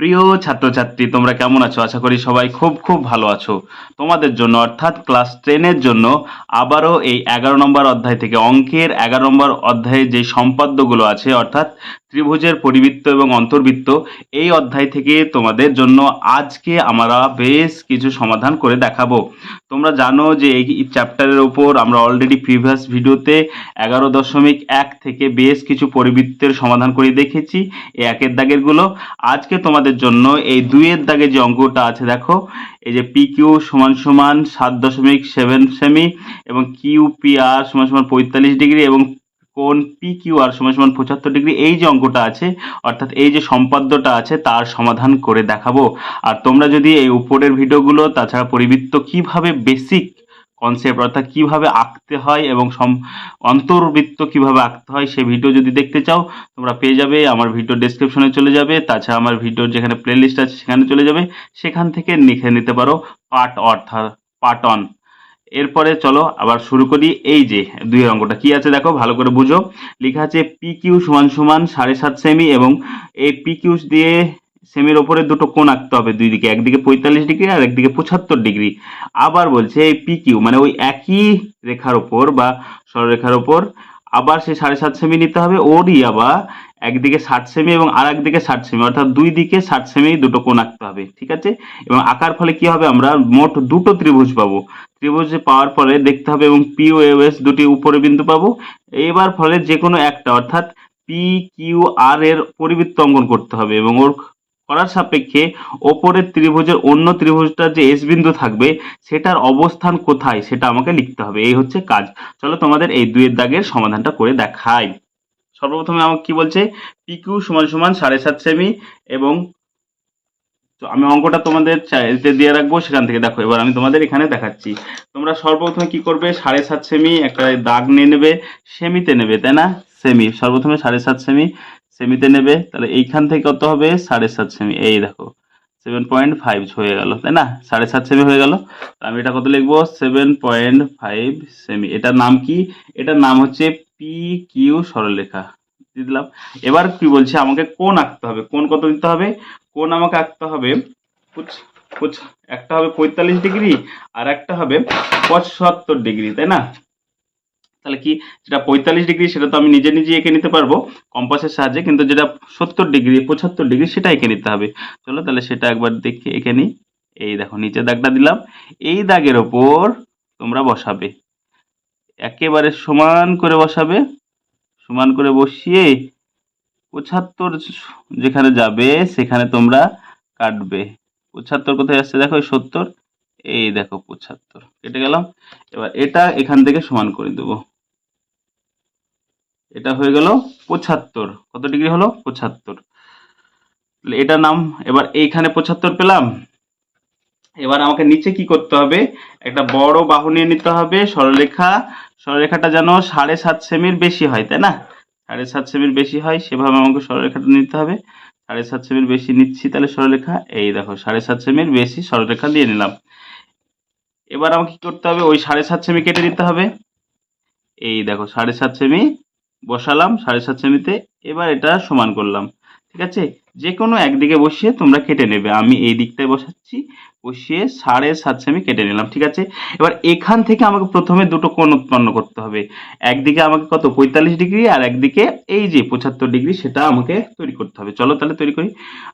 প্রিয় ছাত্রছাত্রী, তোমরা কেমন আছো? আশা করি সবাই খুব খুব ভালো আছো। তোমাদের জন্য অর্থাৎ ক্লাস টেনের জন্য আবারও এই এগারো নম্বর অধ্যায় থেকে অঙ্কের এগারো নম্বর অধ্যায়ে যে সম্পাদ্যগুলো আছে, অর্থাৎ ত্রিভুজের পরিবৃত্ত এবং অন্তর্বৃত্ত, এই অধ্যায় থেকে তোমাদের জন্য আজকে আমরা বেশ কিছু সমাধান করে দেখাবো। তোমরা জানো যে এই চ্যাপ্টারের ওপর আমরা অলরেডি প্রিভিয়াস ভিডিওতে এগারো দশমিক এক থেকে বেশ কিছু পরিবৃত্তের সমাধান করে দেখেছি, এই একের দাগেরগুলো। আজকে তোমাদের জন্য এই দুইয়ের দাগে যে অঙ্কটা আছে, দেখো, এই যে পি কিউ সমান সমান সাত দশমিক সেভেন সেমি এবং কিউ পি আর সমান সমান পঁয়তাল্লিশ ডিগ্রি এবং কোন পি কিউ আর সমান সমান পঁচাত্তর ডিগ্রি, এই যে অঙ্কটা আছে, অর্থাৎ এই যে সম্পাদ্যটা আছে, তার সমাধান করে দেখাবো। আর তোমরা যদি এই উপরের ভিডিওগুলো, তাছাড়া পরিবৃত্ত কীভাবে বেসিক কনসেপ্ট অর্থাৎ কীভাবে আঁকতে হয় এবং অন্তর্বৃত্ত কীভাবে আঁকতে হয়, সে ভিডিও যদি দেখতে চাও, তোমরা পেয়ে যাবে, আমার ভিডিও ডেসক্রিপশনে চলে যাবে, তাছাড়া আমার ভিডিওর যেখানে প্লেলিস্ট আছে, সেখানে চলে যাবে, সেখান থেকে লিখে নিতে পারো পার্ট অর্থাৎ পার্ট অন এরপরে চলো আবার শুরু করি। এই যে দুই অঙ্কটা কি আছে দেখো, ভালো করে বুঝো। লেখা আছে পি কিউ সমান সমান সাড়ে সাত সেমি এবং এই পি কিউ দিয়ে সেমির ওপরে দুটো কোণ আঁকতে হবে দুই দিকে, একদিকে পঁয়তাল্লিশ ডিগ্রি আর একদিকে পঁচাত্তর ডিগ্রি। আবার বলছে এই পি কিউ মানে ওই একই রেখার ওপর বা সরলরেখার ওপর আবার সেই সাড়ে সাত সেমি নিতে হবে, ওরই আবার একদিকে ষাট সেমি এবং আর একদিকে ষাট সেমি, অর্থাৎ দুই দিকে ষাট সেমি দুটো কোণ আঁকতে হবে, ঠিক আছে? এবং আঁকার ফলে কি হবে আমরা মোট দুটো ত্রিভুজ পাবো। ত্রিভুজ পাওয়ার পরে দেখতে হবে এবং পি ও এস দুটি উপরে বিন্দু পাবো। এবার ফলে যে কোনো একটা, অর্থাৎ পি কিউ আর এর পরিবৃত্ত অঙ্কন করতে হবে এবং ওর করার সাপেক্ষে ওপরের ত্রিভুজের অন্য ত্রিভুজটার যে এস বিন্দু থাকবে, সেটার অবস্থান কোথায় সেটা আমাকে লিখতে হবে। এই হচ্ছে কাজ। চলো তোমাদের এই দুইয়ের দাগের সমাধানটা করে দেখাই। সর্বপ্রথমে আমাকে কি বলছে? পিকিউ সমান সমান সাড়ে সাত সেমি এবং তো আমি অঙ্কটা তোমাদের চাইতে দিয়ে রাখব, সেখান থেকে দেখো, এবার আমি তোমাদের এখানে দেখাচ্ছি। তোমরা সর্বপ্রথমে কি করবে? সাড়ে সাত সেমি, একটা দাগ নিয়ে নেবে, সেমিতে নেবে, তাই না? সেমি, সর্বপ্রথমে সাড়ে সাত সেমি, সেমিতে নেবে, তাহলে এইখান থেকে কত হবে? সাড়ে সাত সেমি, এই দেখো সেভেন পয়েন্ট ফাইভ হয়ে গেল, তাই না? সাড়ে সাত সেমি হয়ে গেল আমি এটা কত লিখব? সেভেন পয়েন্ট ফাইভ সেমি, এটার নাম কি? এটার নাম হচ্ছে পি কিউ সরলরেখা। দিয়ে দিলাম। এবার কি বলছে? আমাকে কোন আঁকতে হবে? কোন কত দিতে হবে? কোন আমাকে আঁকতে হবে? একটা হবে পঁয়তাল্লিশ ডিগ্রি আর একটা হবে পঁচাত্তর ডিগ্রি, তাই না? তাহলে কি যেটা পঁয়তাল্লিশ ডিগ্রি সেটা তো আমি নিজে নিজে এঁকে নিতে পারব কম্পাসের সাহায্যে, কিন্তু যেটা সত্তর ডিগ্রি, পঁচাত্তর ডিগ্রি সেটা এঁকে নিতে হবে। চলো তাহলে সেটা একবার দেখে এঁকে নিই। এই দেখো নিচে দাগটা দিলাম। এই দাগের ওপর তোমরা বসাবে। একেবারে সমান করে বসাবে। সমান করে বসিয়ে পঁচাত্তর যেখানে যাবে, সেখানে তোমরা কাটবে। পঁচাত্তর কোথায় আসছে দেখো সত্তর, এই দেখো পঁচাত্তর, কেটে গেলাম এবার এটা এখান থেকে সমান করে দেবো। এটা হয়ে গেল পঁচাত্তর, কত ডিগ্রি হলো? পঁচাত্তর। এটা নাম, এবার এইখানে পঁচাত্তর পেলাম এবার আমাকে নিচে কি করতে হবে? একটা বড় বাহু নিয়ে নিতে হবে, সরলরেখা। সরলরেখাটা যেন সাড়ে সাত সেমির বেশি হয়, তাই না? সাড়ে সাত সেমির বেশি হয়, সেভাবে আমাকে সরলরেখাটা নিতে হবে। সাড়ে সাত সেমির বেশি নিচ্ছি, তাহলে সরলরেখা, এই দেখো, সাড়ে সাত সেমির বেশি সরলরেখা দিয়ে নিলাম। এবার আমাকে কি করতে হবে? ওই সাড়ে সাত সেমি কেটে নিতে হবে। এই দেখো, সাড়ে সাত সেমি বসালাম, সাড়ে সাত সেমিতে এবার এটা সমান করলাম। ঠিক আছে? যে কোনো একদিকে বসিয়ে তোমরা কেটে নেবে। আমি এই দিকটায় বসাচ্ছি বসিয়ে সাড়ে সাত সেমি কেটে নিলাম, ঠিক আছে? এবার এখান থেকে আমাকে প্রথমে দুটো কোণ উৎপন্ন করতে হবে। একদিকে আমাকে কত? পঁয়তাল্লিশ ডিগ্রি, আর একদিকে এই যে পঁচাত্তর ডিগ্রি, সেটা আমাকে তৈরি করতে হবে। চলো তাহলে তৈরি করি।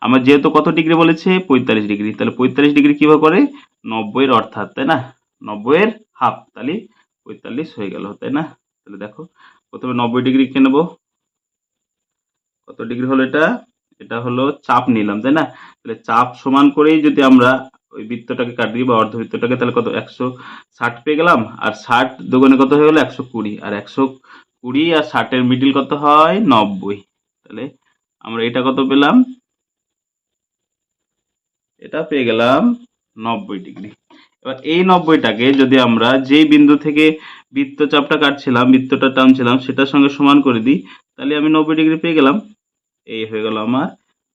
আমার যেহেতু কত ডিগ্রি বলেছে? পঁয়তাল্লিশ ডিগ্রি। তাহলে পঁয়তাল্লিশ ডিগ্রি কীভাবে করে? নব্বইয়ের অর্থাৎ, তাই না? নব্বইয়ের হাফ তাহলে পঁয়তাল্লিশ হয়ে গেল, তাই না? তাহলে দেখো, প্রথমে নব্বই ডিগ্রি কে নেব? কত ডিগ্রি হলো এটা? এটা হলো চাপ নিলাম, তাই না? তাহলে চাপ সমান করেই যদি আমরা ওই বৃত্তটাকে কাটি বা অর্ধবৃত্তটাকে তাহলে কত? একশো ষাট পেয়ে গেলাম। আর ষাট দুগুণে কত হয়ে গেলো? একশো কুড়ি। আর একশো কুড়ি আর ষাটের মিডিল কত হয়? নব্বই। তাহলে আমরা এটা কত পেলাম? এটা পেয়ে গেলাম নব্বই ডিগ্রি। এবার এই নব্বইটাকে যদি আমরা যেই বিন্দু থেকে বৃত্তচাপটা কাটছিলাম, বৃত্তটা টানছিলাম, সেটার সঙ্গে সমান করে দিই, তাহলে আমি নব্বই ডিগ্রি পেয়ে গেলাম। এই হয়ে গেল আমার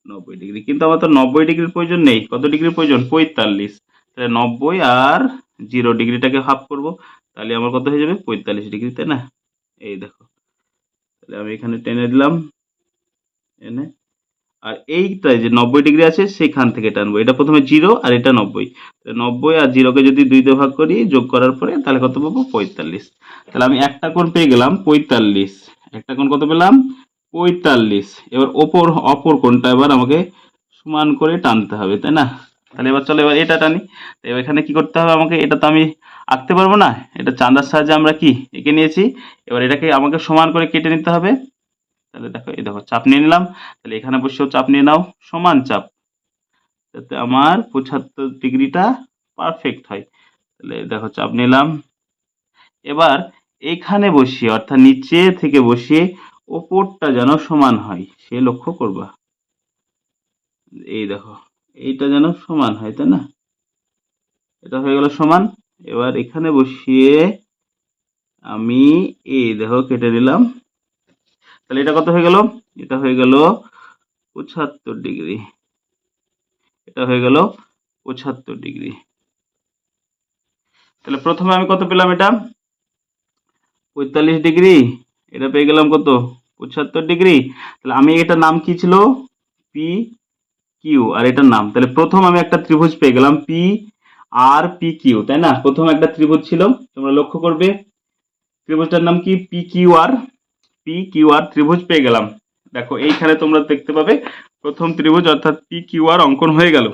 নব্বই ডিগ্রি। কিন্তু আমার তো নব্বই ডিগ্রির প্রয়োজন নেই। কত ডিগ্রির প্রয়োজন? পঁয়তাল্লিশ। তাহলে নব্বই আর জিরো ডিগ্রিটাকে হাফ করব। তাহলে আমার কত হয়ে যাবে? পঁয়তাল্লিশ ডিগ্রি, তাই না? এই দেখো। তাহলে আমি এখানে টেনে দিলাম। এনে। আর এইটায় যে নব্বই ডিগ্রি আছে, সেখান থেকে টানবো। এটা প্রথমে জিরো আর এটা নব্বই। নব্বই আর জিরোকে যদি দুই দিয়ে ভাগ করি, যোগ করার পরে তাহলে কত পাবো? পঁয়তাল্লিশ। তাহলে আমি একটা কোণ পেয়ে গেলাম, পঁয়তাল্লিশ। একটা কোণ কত পেলাম? পঁয়তাল্লিশ। এবার ওপর, অপর কোনটা এবার আমাকে সমান করে টানতে হবে, তাই না? তাহলে এবার চলো, এবার এটা টানি। এবার এখানে কি করতে হবে আমাকে? এটা তো আমি আঁকতে পারব না। এটা চাঁদার সাহায্যে আমরা কি এঁকে নিয়েছি? এবার এটাকে আমাকে সমান করে কেটে নিতে হবে। তাহলে দেখো, এই দেখো, চাপ নিয়ে নিলাম। তাহলে এখানে বসেও চাপ নিয়ে নাও। সমান চাপ। যাতে আমার পঁচাত্তর ডিগ্রিটা পারফেক্ট হয়। তাহলে দেখো, চাপ নিলাম। এবার এখানে বসিয়ে, অর্থাৎ নিচে থেকে বসিয়ে ওপরটা যেন সমান হয়, সে লক্ষ্য করবা। এই দেখো, এইটা যেন সমান হয়, তাই না? এটা হয়ে গেল সমান। এবার এখানে বসিয়ে আমি এই দেখো কেটে নিলাম। তাহলে এটা কত হয়ে গেল? এটা হয়ে গেল পঁচাত্তর ডিগ্রি। এটা হয়ে গেল পঁচাত্তর ডিগ্রি। তাহলে প্রথমে আমি কত পেলাম এটা? পঁয়তাল্লিশ ডিগ্রি। এটা পেয়ে গেলাম কত? পঁচাত্তর ডিগ্রি। তাহলে আমি এটার নাম কি ছিল? পি কিউ আর এটার নাম। তাহলে প্রথম আমি একটা ত্রিভুজ পেয়ে গেলাম পি আর পি কিউ তাই না? প্রথম একটা ত্রিভুজ ছিল, তোমরা লক্ষ্য করবে। ত্রিভুজটার নাম কি? P Q R P Q R ত্রিভুজ পেয়ে গেলাম। দেখো, এইখানে তোমরা দেখতে পাবে, প্রথম ত্রিভুজ অর্থাৎ পি কিউ আর অঙ্কন হয়ে গেল।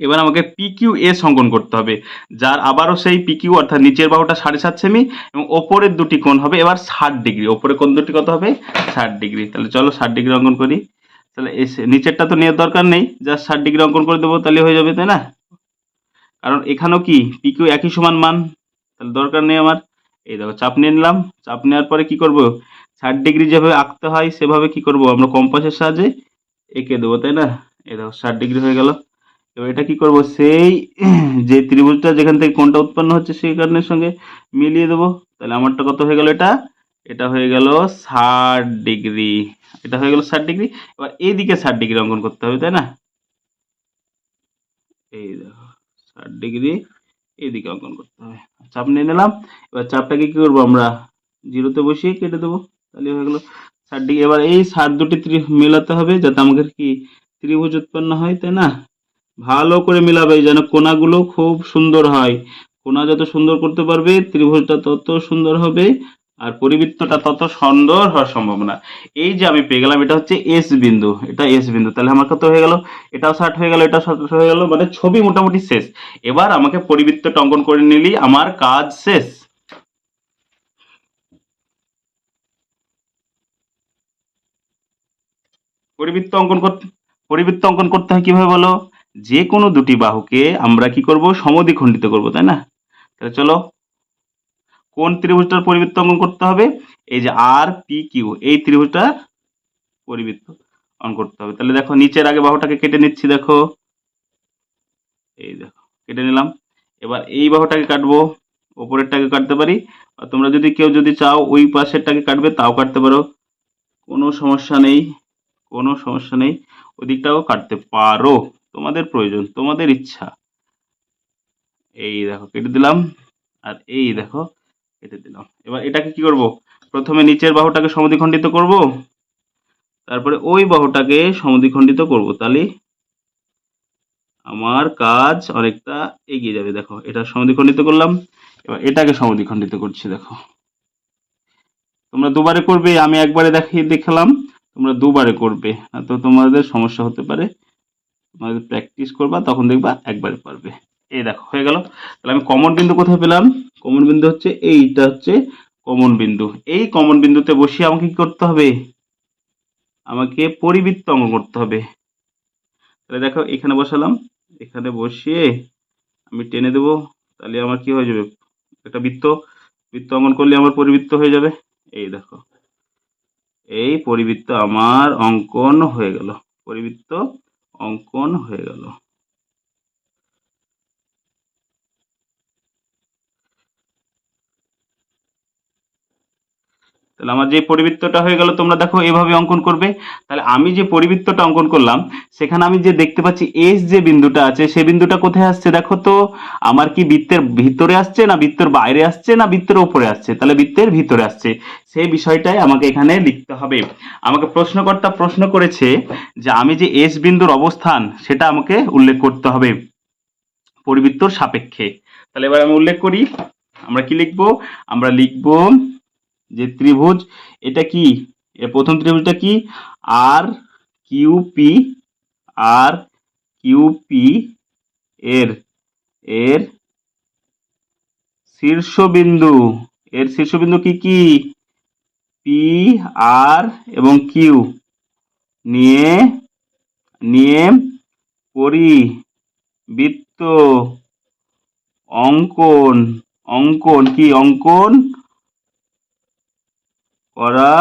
এবার আমাকে পি কিউ এস অঙ্কন করতে হবে, যার আবারও সেই পি কিউ অর্থাৎ নিচের বাহুটা সাড়ে সাত সেমি এবং ওপরের দুটি কোণ হবে এবার ষাট ডিগ্রি। ওপরে কোণ দুটি কত হবে? ষাট ডিগ্রি। তাহলে চলো ষাট ডিগ্রি অঙ্কন করি। তাহলে এসে নিচেরটা তো নেওয়ার দরকার নেই, জাস্ট ষাট ডিগ্রি অঙ্কন করে দেবো, তাহলে হয়ে যাবে, তাই না? কারণ এখানেও কি পি কিউ একই সমান মান? তাহলে দরকার নেই আমার। এই দেখো, চাপ নিয়ে নিলাম। চাপ নেওয়ার পরে কি করব? ষাট ডিগ্রি যেভাবে আঁকতে হয়, সেভাবে কি করব? আমরা কম্পাসের সাহায্যে এঁকে দেবো, তাই না? এই দেখো, ষাট ডিগ্রি হয়ে গেল। এবার এটা কি করব? সেই যে ত্রিভুজটা যেখান থেকে কোনটা উৎপন্ন হচ্ছে সেই কারণের সঙ্গে মিলিয়ে দেবো। তাহলে আমারটা কত হয়ে গেল এটা? এটা হয়ে গেল ষাট ডিগ্রি। এটা হয়ে গেল ষাট ডিগ্রি। এবার এইদিকে ষাট ডিগ্রি অঙ্কন করতে হবে, তাই না? এই ষাট ডিগ্রি এইদিকে অঙ্কন করতে হবে। চাপ নিয়ে নিলাম। এবার চাপটাকে কি করব আমরা? জিরোতে বসিয়ে কেটে দেবো। তাহলে হয়ে গেলো ষাট ডিগ্রি। এবার এই ষাট দুটি মেলাতে হবে যাতে আমাদের কি ত্রিভুজ উৎপন্ন হয়, তাই না? ভালো করে মিলাবে যেন কোনাগুলো খুব সুন্দর হয়। কোনা যত সুন্দর করতে পারবে, ত্রিভুজটা তত সুন্দর হবে আর পরিবৃত্তটা তত সুন্দর হওয়ার সম্ভাবনা। এই যে আমি পেয়ে গেলাম, এটা হচ্ছে এস বিন্দু। এটা এস বিন্দু। তাহলে আমার কত হয়ে গেল? এটাও ষাট হয়ে গেল, এটাও ষাট হয়ে গেল মানে ছবি মোটামুটি শেষ। এবার আমাকে পরিবৃত্তটা অঙ্কন করে নিলি, আমার কাজ শেষ। পরিবৃত্ত অঙ্কন করতে পরিবৃত্ত অঙ্কন করতে হয় কীভাবে বলো? যে কোনো দুটি বাহুকে আমরা কি করব? সমদ্বিখণ্ডিত করব, তাই না? তাহলে চলো, কোন ত্রিভুজটার পরিবৃত্ত অঙ্কন করতে হবে? এই যে আর পি কিউ এই ত্রিভুজটার পরিবৃত্ত অঙ্কন করতে হবে। তাহলে দেখো, নিচের আগে বাহুটাকে কেটে নিচ্ছি, দেখো। এই দেখো, কেটে নিলাম। এবার এই বাহুটাকে কাটবো, ওপরেরটাকে কাটতে পারি। আর তোমরা যদি কেউ যদি চাও, ওই পাশেরটাকে কাটবে, তাও কাটতে পারো। কোনো সমস্যা নেই, কোনো সমস্যা নেই। ওদিকটাও কাটতে পারো। তোমাদের প্রয়োজন, তোমাদের ইচ্ছা। এই দেখো, কেটে দিলাম, আর এই দেখো, কেটে দিলাম। এবার এটাকে কি করব? প্রথমে নিচের বাহুটাকে সমদ্বিখণ্ডিত করব, তারপরে ওই বাহুটাকে সমদ্বিখণ্ডিত করব। তাহলে আমার কাজ অনেকটা এগিয়ে যাবে। দেখো, এটা সমদ্বিখণ্ডিত করলাম, এবার এটাকে সমদ্বিখণ্ডিত করছি, দেখো। তোমরা দুবারে করবে, আমি একবারে দেখিয়ে দেখালাম, তোমরা দুবারে করবে তো তোমাদের সমস্যা হতে পারে। তোমাদের প্র্যাকটিস করবা, তখন দেখবা একবারে পারবে। এই দেখো, হয়ে গেল। তাহলে আমি কমন বিন্দু কোথায় পেলাম? কমন বিন্দু হচ্ছে এইটা হচ্ছে কমন বিন্দু। এই কমন বিন্দুতে বসিয়ে আমাকে কি করতে হবে? আমাকে পরিবৃত্ত অঙ্কন করতে হবে। তাহলে দেখো, এখানে বসালাম। এখানে বসিয়ে আমি টেনে দেবো। তাহলে আমার কি হয়ে যাবে? একটা বৃত্ত। বৃত্ত অঙ্কন করলে আমার পরিবৃত্ত হয়ে যাবে। এই দেখো। এই পরিবৃত্ত আমার অঙ্কন হয়ে গেল। পরিবৃত্ত অঙ্কন হয়ে গেল। তাহলে আমার যে পরিবৃত্তটা হয়ে গেল, তোমরা দেখো এভাবে অঙ্কন করবে। তাহলে আমি যে পরিবৃত্তটা অঙ্কন করলাম, সেখানে আমি যে দেখতে পাচ্ছি এস যে বিন্দুটা আছে সেই বিন্দুটা কোথায় আসছে দেখো তো? আমার কি বৃত্তের ভিতরে আসছে না বৃত্তের বাইরে আসছে না বৃত্তের উপরে আসছে? তাহলে বৃত্তের ভিতরে আসছে। সেই বিষয়টাই আমাকে এখানে লিখতে হবে। আমাকে প্রশ্নকর্তা প্রশ্ন করেছে যে আমি যে এস বিন্দুর অবস্থান, সেটা আমাকে উল্লেখ করতে হবে পরিবৃত্তর সাপেক্ষে। তাহলে এবার আমি উল্লেখ করি। আমরা কি লিখব? আমরা লিখব যে ত্রিভুজ, এটা কি? প্রথম ত্রিভুজটা কি? আর কিউপি আর কিউ পি এর এর শীর্ষবিন্দু এর শীর্ষবিন্দু কি কি? পি আর এবং কিউ নিয়ে নিয়ে পরিবৃত্ত অঙ্কন অঙ্কন কি? অঙ্কন করা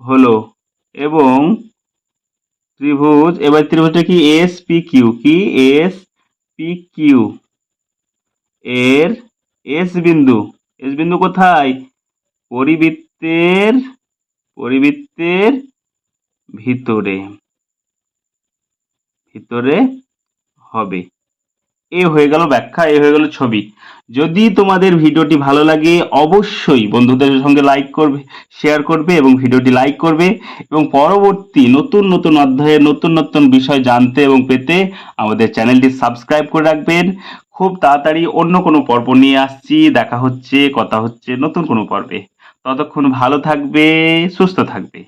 হলো এবং ত্রিভুজ, এবার ত্রিভুজটা কি? এস পি কিউ কি? এস পি কিউ এর এস বিন্দু। এস বিন্দু কোথায়? পরিবৃত্তের পরিবৃত্তের ভিতরে। ভিতরে হবে। এ হয়ে গেল ব্যাখ্যা, এ হয়ে গেল ছবি। যদি তোমাদের ভিডিওটি ভালো লাগে, অবশ্যই বন্ধুদের সঙ্গে লাইক করবে শেয়ার করবে এবং ভিডিওটি লাইক করবে এবং পরবর্তী নতুন নতুন অধ্যায়ে নতুন নতুন বিষয় জানতে এবং পেতে আমাদের চ্যানেলটি সাবস্ক্রাইব করে রাখবেন। খুব তাড়াতাড়ি অন্য কোনো পর্ব নিয়ে আসছি। দেখা হচ্ছে, কথা হচ্ছে নতুন কোনো পর্বে। ততক্ষণ ভালো থাকবে, সুস্থ থাকবে।